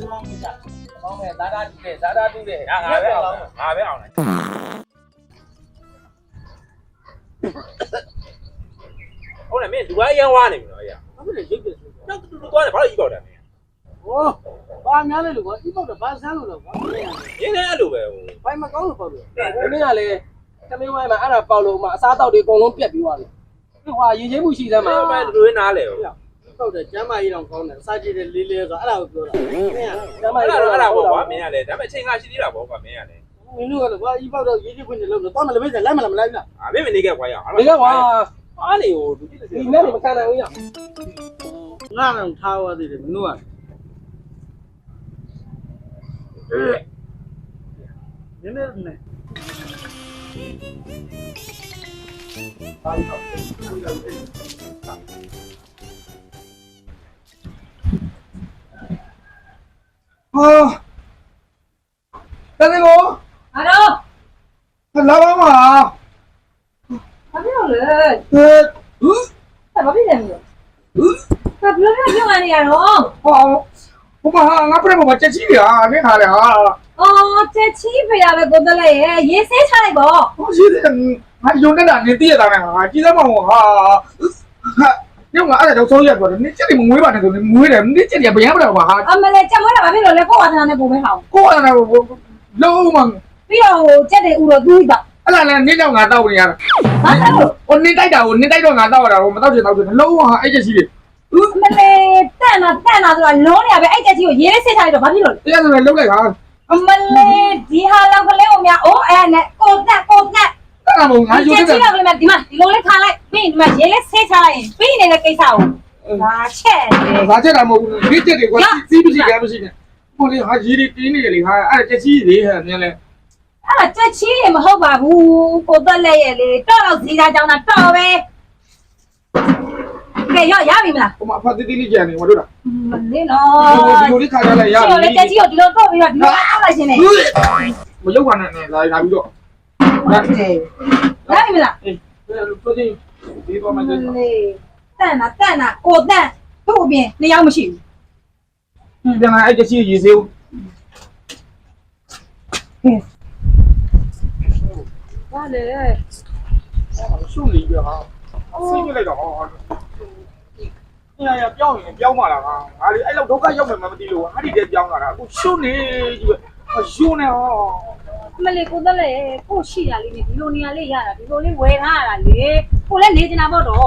ကောင်းမယ်ဇာတာတူတယ်ဇာတာတူတယ်ငါငါပဲအောင်ငါပဲအောင်လိုက်ဟုတ်တယ်မင်းလူအရန်ဝါနေပြီနော်အရာဘာဖြစ်လဲရုပ်တယ်ဆိုတော့တူတူသွားတယ်ဘာလို့ကြီးပေါက်တယ်မင်းဟောဘာများလဲလို့ကွာဒီပေါက်တော့ဘာဆန်းလို့တော့ကွာရင်းလည်းအဲ့လိုပဲဟိုဘိုင်မကောင်းလို့ပေါက်လို့ဟိုနေ့ကလေတမင်းဝိုင်းမှာအဲ့ဒါပေါက်လို့မှအစားတောက်တွေအကုန်လုံးပြက်ပြီးသွားပြီဟိုဟာရင်ချင်းမှုရှိသမ်းမှာမင်းမလူရင်းနားလေဟို ပေါက်တယ်ကျမ်းမာကြီးတော့ကောင်းတယ်အစားကြည့်တယ်လေးလေးဆိုအဲ့ဒါကိုပြောတာမင်းကကျမ်းမာအဲ့ကြီးဒါတော့တော့အဲ့အဲ့ဒါဒါဟုတ်ပေါ့တာကွာမင်းကလည်းဒါပေမဲ့အချိန်ကရှိသေးတာပေါ့ကွာမင်းကလည်းမင်းတို့ကလည်းကွာဒီပေါက်တော့ရေးကြည့်ခွင့်တယ်လို့တော့မလည်းမေးတယ်လိုက်မလားမလိုက်ဘူးလားအာမင်းမနေခဲ့ခွာရအောင်ဒီကကွာအားလေဟိုလူကြီးဒီနေ့မခံနိုင်ဘူးရငါကတော့ထားသွားသေးတယ်မင်းတို့ကနည်းနည်းနဲ့ ဟာတကယ်ကိုဟာတော့လာပါမလားဘာဖြစ်လို့လဲဟဲ့ဟူးဘာဖြစ်လဲမလို့ဟူးဘာပြောပြပြောနေရတော့ဟာဘုမဟာငါပြမမချက်ချီရနေခါလေဟာအော်ချက်ချီဖေရပဲကိုတလဲရေရေးဆေးချလိုက်ပေါ့ဟိုရှိတယ်ငါယုံနေတာနေတည့်ရတာနဲ့ဟာကြည်သမောင်ဟာဟာ ညငါအဲ့ဒါတော့ဆုံးရက်တော့နေချက်တွေမငွေးပါနဲ့ဆိုနေငွေးတယ်နေချက်တွေဗျမ်းပတော့ဟာအမလေးချက်မွေးတာဘာဖြစ်လို့လဲကိုဝါသနာနဲ့ပုံပဲဟောင်းကိုအဲ့ဒါလုံးမပြီးတော့ဟိုချက်တွေဥတော့သူ့ပါအဲ့ဒါလည်းနေတော့ငါတောက်နေရတာဘာလို့ဟိုနေတိုက်တာကိုနေတိုက်တော့ငါတောက်ရတာကိုမတောက်ချင်တောက်ချင်လုံးဝဟာအဲ့ချက်ရှိတယ်အမလေးတန်တာတန်တာဆိုတာလုံးနေရပဲအဲ့ချက်ချီကိုရေးဆေးချလိုက်တော့ဘာဖြစ်လို့လဲတရားဆိုလည်းလုံးလိုက်ဟာအမလေးဒီဟာလောက်ကလေးကိုများအိုးအဲ့နဲ့ကိုတက်ကိုတက် အဲ့ဒါမို့ငါယုံချက်နေချီတယ်လောက်ကလေးမှာဒီမှာဒီလိုလေးထားလိုက်ပြီးဒီမှာရေးလေးဆေးချလိုက်ရင်ပြီးနေတဲ့ကိစ္စကိုငါချက်တယ်ဘာချက်တာမဟုတ်ဘူးဒီချက်တွေကစီးမရှိကြမရှိနဲ့ဟိုလေဟာကြီးတွေတင်းနေတယ်လေဟာအဲ့ဒါချက်ကြီးတွေဟဲ့နည်းလေအဲ့ဒါချက်ချီရမဟုတ်ပါဘူးကိုတက်လက်ရဲ့လေတော့တော့ဇီးသားကြောင်းတာတော့ပဲကဲရောရပြီမလားဟိုမှာအဖတ်တိတိလေးကြံနေမတို့လားမလေးနော်ဒီလိုလေးခါကြလိုက်ရဒီလိုလေချက်ချီကိုဒီလိုတော့ပြီးတော့ဒီလိုအားလိုက်ရှင်နေမရုပ်ပါနဲ့လာလာပြီးတော့ ဟုတ်တယ်ရပြီမလားအေးလူတို့ချင်းဒီပေါ်မှာမလေးတန်တာတန်တာကိုတန်သူ့အပြင်နှစ်ယောက်မရှိဘူးပြန်လာအဲ့ချက်ကြီးရေးစေးဘာလဲရှုပ်နေပြီဟာစိတ်ကြလိုက်တော့ညာရပြောင်းရင်ပြောင်းပါလားဟာငါလေအဲ့လောက်ဒုက္ခရောက်မယ်မသိလို့ဟာဒီတည်းပြောင်းလာတာအခုရှုပ်နေကြီးပဲရှုပ်နေဟော မလေးကိုတက်လက်ရဲ့ကိုရှိတာလေးနဲ့ဒီလိုနေရာလေးရတာဒီလိုလေးဝယ်ထားရတာလေကိုလည်းနေချင်တာပေါ့တော့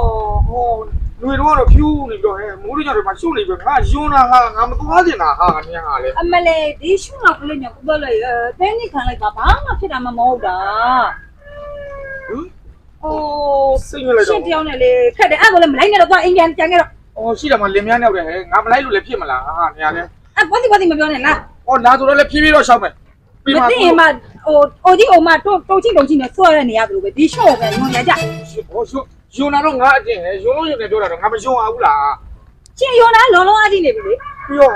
ဟောလူတွေတော့ဖြူးနေပြီးတော့ဟဲ့မိုးရကြတွေမှာရှုပ်နေပြီငါယွန်းတာဟာငါမသွားချင်တာဟာငါနေဟာလေအမလေးဒီရှုနောက်ကလေးနဲ့ကိုတက်လက်ရဲ့တင်းနေခံလိုက်တာဘာမှဖြစ်တာမမဟုတ်တာဟင်ဟိုစိတ်ညစ်လိုက်ရှတော့င်းတယောက်နဲ့လေခက်တယ်အဲ့ကိုလည်းမလိုက်နဲ့တော့သွားအင်ပြန်ကြံခဲ့တော့အော်ရှိတယ်မလင်မယားနဲ့ဟဲ့ငါမလိုက်လို့လည်းဖြစ်မလားဟာနေရာလေအဲ့ဘာတိဘာတိမပြောနဲ့လား။အော်နာဆိုတော့လည်းဖြည်းဖြည်းတော့ရှောက်မယ်မသိရင်မှ ဟိုအိုကြီးအိုမတို့တုတ်ချင်းတုတ်ချင်းနဲ့ဆွဲရနေရတယ်လို့ပဲဒီရှော့ပဲညွန်ရကြ။ဟောရှုယွန်းနာတော့ငါအကျင့်လေယွန်းလို့ယွန်းနေပြောတာတော့ငါမယွန်းအောင်ဘူးလားချင်းယွန်တာလုံးလုံးအကြည့်နေပြီလေ။ပြီးတော့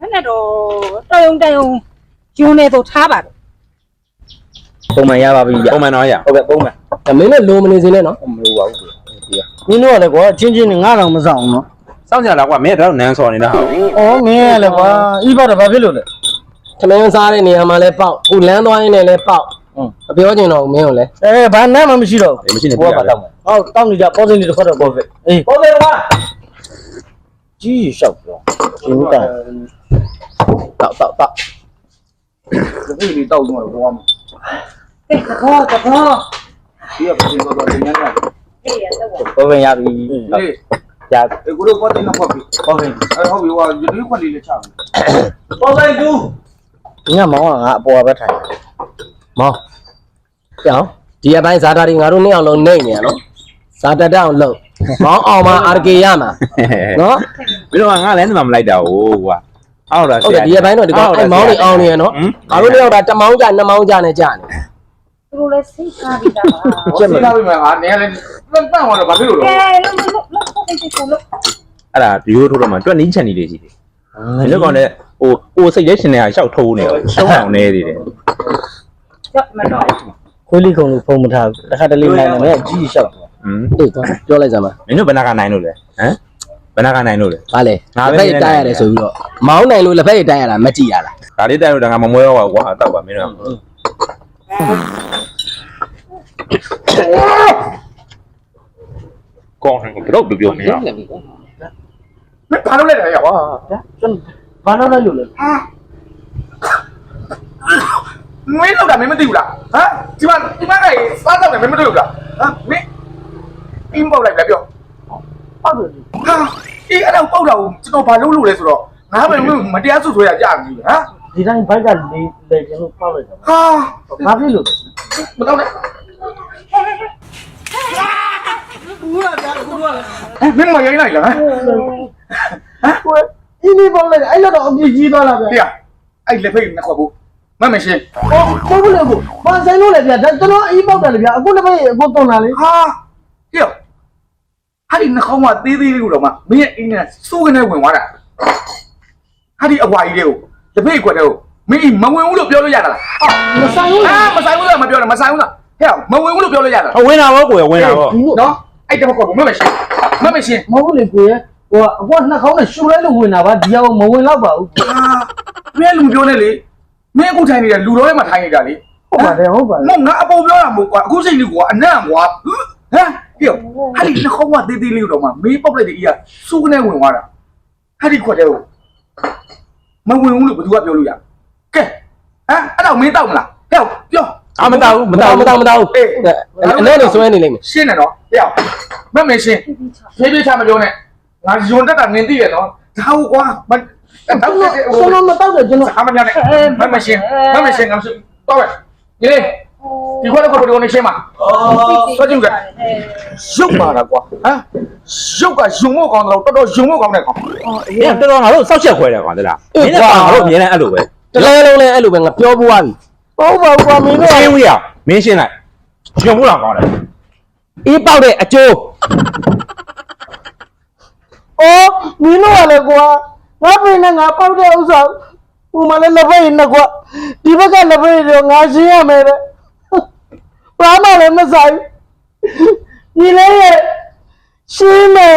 အဲ့နဲ့တော့တယုံတယုံယွန်နေဆိုထားပါတော့ပုံမှန်ရပါပြီဗျပုံမှန်တော့ရဟုတ်ကဲ့ပုံမှန်အမင်းနဲ့လိုမနေစေနဲ့နော်မလိုပါဘူးဒီကမင်းတို့ကလည်းကွာချင်းချင်းနဲ့ငါတော့မဆောင်နော်စောင့်ကြလားကွာမင်းတော့နန်းစော်နေတာဟာအော်မင်းကလည်းကွာဤပေါက်တော့ဘာဖြစ်လို့လဲ ထမင်းစားတဲ့နေရာမှာလည်းပေါက်ခုလမ်းသွားရင်းနဲ့လည်းပေါက်မပြောချင်တော့ဘူးမင်းကိုလည်းအဲဘာနဲ့မှမရှိတော့မရှိနေဘောပြကရပါတော့မယ်ဟုတ်တောင်းနေကြပေါ်စင်တွေတစ်ခွက်တော့ပေါ်ပဲအေးဟုတ်တယ်ကွာကြီးလျှောက်တော့ရှင်းတာတောက်တောက်တောက်ဒီလိုတောက်တော့ဘောမှာကဲသဘောသဘောဒီကပြင်တော့တယ်ညနေအေးရတော့ဘောဝင်ရပြီလေကြာဒီကိုတော့ပတ်တင်တော့ဖတ်ပြီဘောဝင်။အဲဟုတ်ပြီဟောဒီလိုခွက်လေးလည်းချပြီဘောဝင် သူညမောင်ကငါအပေါ်ပဲထိုင်မောင်ကြောင်ဒီအပိုင်းဇာတာတွေငါတို့နှစ်အောင်လုံးနေနေရနော်ဇာတတက်အောင်လုပ်မောင်အောင်မှာအာရကေရမှာနော်ပြီးတော့ငါလည်းနေမှာမလိုက်တာဟိုကွာအော်လားဟုတ်တယ်ဒီအပိုင်းတော့ဒီကောင်အဲ့မောင်တွေအောင်နေရနော်ငါတို့နှစ်ယောက်တာတစ်မောင်းကြနှစ်မောင်းကြနဲ့ကြာနေသူတို့လည်းစိတ်ထားပြီးသားပါ။ချက်မလားပြီမငါနေလည်းလမ်းတန်းသွားတော့ဘာဖြစ်လို့လဲကဲလုံးလုံးလုံးလုံးစိတ်စိတ်ကိုလုံးအဲ့ဒါဒီလိုထိုးတော့မှတွက်နင်းချန်နေလေးရှိတယ်ဒီလိုကောင်လည်း ဟိုဟိုစိတ်လေးရှင်နေတာရှောက်ထိုးနေတော့ရှုံးအောင်နေသေးတယ်ကြောက်မတော့ခွေးလီကုံလို့ဖုံးမထားဘူးတစ်ခါတလေနိုင်တယ်ကြီးလျှောက်ဟမ်အေးတော့ပြောလိုက်စမ်းပါမင်းတို့ဘယ်နာကနိုင်လို့လဲဟမ်ဘယ်နှခါနိုင်လို့လဲဘာလဲငါလက်ပဲဖက်ရည်တိုင်းရတယ်ဆိုပြီးတော့မောင်းနိုင်လို့လက်ဖက်ရည်တိုင်းရတာမကြည့်ရလားဒါလေးတိုက်လို့ဒါငါမမွဲတော့ပါကွာတောက်ပါမင်းတို့ကောင်းတယ်ကတော့ပြောမရလက်ပြီကွာမင်းဘာလုပ်လိုက်လဲရောဟာကျွန် ဘာလို့လဲလို့လဲဟာမင်းလောက်တာမင်းမသိဘူးလားဟမ်ဒီမှာဒီမှာကစားတော့တယ်မင်းမသိဘူးလားဟမ်မင်းအင်းပေါက်လိုက်ပြပြောဟုတ်တယ်ဟာအေးအဲ့ဒါပေါက်တာကိုကျွန်တော်ဘာလုပ်လို့လဲဆိုတော့ငါပဲမတရားဆွဆွဲရကြပြီဟမ်ဒီတိုင်းဘိုက်ကလေလေကျွန်တော်ပေါက်လိုက်တာဟာဘာဖြစ်လို့မတော့နဲ့ဘူးလားဗျာဘူးလားမင်းမရိုင်းလိုက်လားဟမ်ကို အင်းလေးပေါက်လိုက်အဲ့တော့အပြည့်ကြီးသွားလာဗျာဖေအဲ့လက်ဖိတ်နဲ့ခေါ်ဖို့မမရှင်းဟောကိုဘူးလေကိုဘာဆိုင်လို့လဲဗျာဒါကျွန်တော်အင်းပေါက်တယ်လေဗျာအခုလည်းပဲအခုတုံလာလေဟာဟေ့ဟာဒီနှာခေါင်းကသေးသေးလေးကိုတော့မှမင်းရဲ့အင်းနဲ့စိုးကနေဝင်သွားတာဟာဒီအဝါကြီးလေးကိုလက်ဖိတ်ကွက်တဲ့ကိုမင်းမဝင်ဘူးလို့ပြောလို့ရတာလားမဆိုင်ဘူးအာမဆိုင်ဘူးလားမပြောနဲ့မဆိုင်ဘူးလားဟဲ့မဝင်ဘူးလို့ပြောလို့ရတာလားအဝင်တာဘောကိုဝင်တာဘောဒီလိုနော်အဲ့တမကောမမရှင်းမမရှင်းမဟုတ်လေကိုရ ဟိုအခုနှာခေါင်းနဲ့ရှူလိုက်လို့ဝင်တာပါဒီအောင်မဝင်တော့ပါဘူးအာမင်းလူပြောနေလေမင်းအခုထိုင်နေတဲ့လူတော်ထဲမှာထိုင်နေတာလေဟုတ်ပါတယ်ဟုတ်ပါမငါအပေါ်ပြောတာမဟုတ်ကွာအခုစိတ်လေးကွာအနံ့ကွာဟမ်ဟဲ့ဟာဒီနှာခေါင်းကသေးသေးလေးတော့မှမေးပေါက်လိုက်တဲ့အီးကစူးကနေဝင်သွားတာဟာဒီခွက်တဲ့ကိုမဝင်ဘူးလို့ဘယ်သူကပြောလို့ရကဲဟမ်အဲ့တော့မင်းတောက်မလားဟဲ့ပြောအမတောက်မမတောတောက်င်းမတောင်းမတောင်းအေးအနေနဲ့ဆွဲနေလိမ့်မယ်ရှင်းတယ်နော်ဟဲ့မမင်းရှင်းဖေးဖေးချမပြောနဲ့ ငါယွန်တက်တာနင်းသိရနော်ဒါဟုတ်ကွာမတောက်တဲ့ဟိုကျွန်တော်မတောက်တယ်ကျွန်တော်အမညာနဲ့မမရှင်းမမရှင်းငါမရှင်းတော့ပဲဒီလေဒီခွက်တော့ခွက်တော့နေရှင်းပါဆွကြည့်ကြရုပ်ပါတာကွာဟမ်ရုပ်ကယုံမို့ကောင်းတယ်တော်တော်ယုံမို့ကောင်းတယ်ကောင်မင်းတော်တော်ငါတို့စောက်ချက်ခွဲတယ်ကွာတလားမင်းကငါတို့အမြဲတမ်းအဲ့လိုပဲတလဲလုံးလဲအဲ့လိုပဲငါပြောပွားပြီဟုတ်ပါဘူးကွာမင်းတို့ရှင်းဦးရမင်းရှင်းလိုက်ဂျုံဘူးလားကောင်းတယ်အေးပေါက်တဲ့အကျိုး အော်မင်းတို့ကလည်းကွာငါပြင်နဲ့ငါပေါက်တဲ့ဥစ္စာဟိုမှာလည်းလက်ဖက်ရည်နဲ့ကွာဒီဘက်ကလက်ဖက်ရည်တော့ငါရှင်းရမယ်တဲ့ဘာမှလည်းမဆိုင်ညီလေးရဲ့ရှင်းမယ်